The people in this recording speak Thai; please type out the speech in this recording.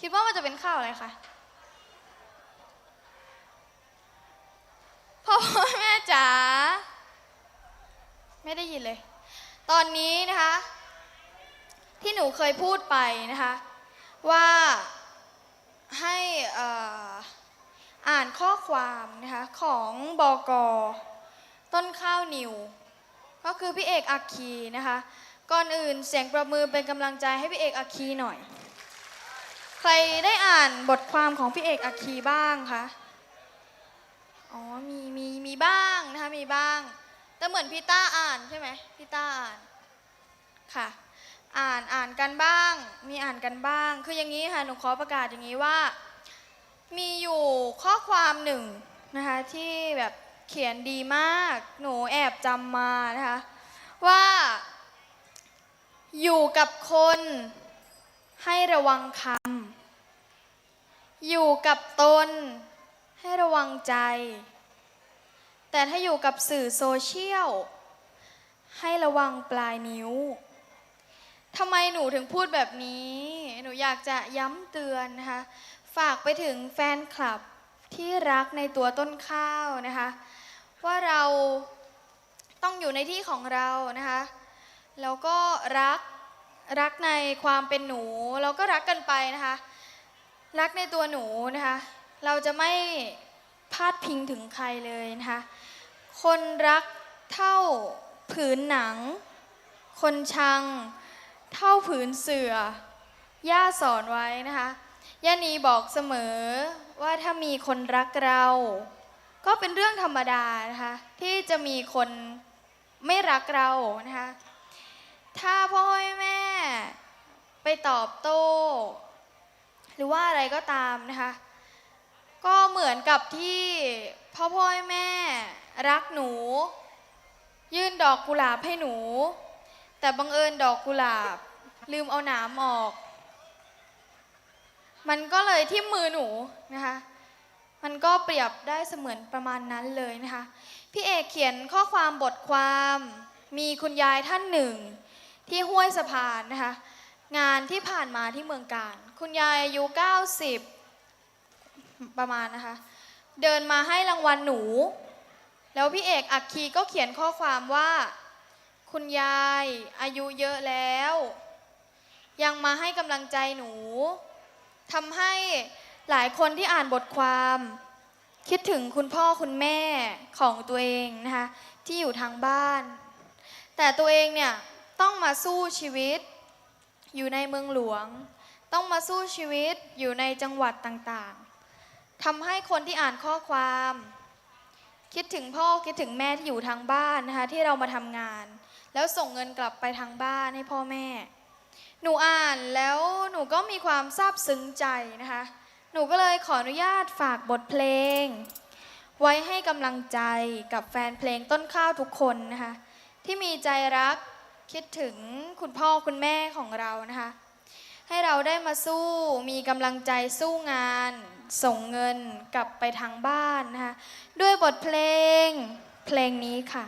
คิดว่ามันจะเป็นข้าวอะไรคะพ่อพ่อแม่จ๋าไม่ได้ยินเลย ตอนนี้นะคะ ที่หนูเคยพูดไปนะคะ ว่าให้อ่ออ่านข้อความนะคะของบอกอต้นข้าวนิว ก็คือพี่เอกอัคคีนะคะ ก่อนอื่นเสียงประมือเป็นกำลังใจให้พี่เอกอัคคีหน่อย ใครได้อ่านบทความของพี่เอกอัคคีบ้างคะ อ๋อ มีมีมีบ้างนะคะมีบ้าง แต่เหมือนพี่ต้าอ่านใช่ไหมพี่ต้าอ่าน ค่ะ อ่านอ่านกันบ้าง มีอ่านกันบ้าง คืออย่างนี้ค่ะ หนูขอประกาศอย่างนี้ว่า มีอยู่ข้อความหนึ่งนะคะที่แบบเขียนดีมาก หนูแอบจำมานะคะว่าอยู่กับคน ให้ระวังคำอยู่กับตน ให้ระวังใจ แต่ถ้าอยู่กับสื่อโซเชียล ให้ระวังปลายนิ้วทำไมหนูถึงพูดแบบนี้ หนูอยากจะย้ำเตือนนะคะ ฝากไปถึงแฟนคลับที่รักในตัวต้นข้าวนะคะ ว่าเราต้องอยู่ในที่ของเรานะคะ แล้วก็รัก รักในความเป็นหนูเราก็รักกันไปนะคะ รักในตัวหนูนะคะ เราจะไม่พาดพิงถึงใครเลยนะคะ คนรักเท่าผืนหนัง คนชัง เท่าผืนเสือย่าสอนไว้นะคะย่านีบอกเสมอว่าถ้ามีคนรักเรา ก็เป็นเรื่องธรรมดานะคะที่จะมีคนไม่รักเรานะคะถ้าพ่อแม่ ไปตอบโต้ หรือว่าอะไรก็ตามนะคะ ก็เหมือนกับที่พ่อพ่อแม่รักหนู ยื่นดอกกุหลาบให้หนู แต่บังเอิญดอกกุหลาบ ลืมเอาหนามออก มันก็เลยที่มือหนูนะคะมันก็เปรียบได้เสมือนประมาณนั้นเลยนะคะ พี่เอกเขียนข้อความบทความ มีคุณยายท่านหนึ่ง ที่ห้วยสะพานนะคะ งานที่ผ่านมาที่เมืองการ คุณยายอายุ 90 ประมาณนะคะ เดินมาให้รางวัลหนู แล้วพี่เอกอักคีก็เขียนข้อความว่า คุณยายอายุเยอะแล้ว ยังมาให้กำลังใจหนูทำให้หลายคนที่อ่านบทความ คิดถึงคุณพ่อคุณแม่ของตัวเองนะคะ ที่อยู่ทางบ้าน แต่ตัวเองเนี่ยต้องมาสู้ชีวิต อยู่ในเมืองหลวง ต้องมาสู้ชีวิตอยู่ในจังหวัดต่างๆทำให้คนที่อ่านข้อความ คิดถึงพ่อคิดถึงแม่ที่อยู่ทางบ้านนะคะที่เรามาทำงาน แล้วส่งเงินกลับไปทางบ้านให้พ่อแม่ หนูอ่านแล้วหนูก็มีความซาบซึ้งใจนะคะ หนูก็เลยขออนุญาตฝากบทเพลง ไว้ให้กำลังใจกับแฟนเพลงต้นข้าวทุกคนนะคะที่มีใจรัก คิดถึงคุณพ่อคุณแม่ของเรานะคะ ให้เราได้มาสู้มีกำลังใจสู้งาน ส่งเงินกลับไปทางบ้านนะคะด้วยบทเพลงเพลงนี้ค่ะ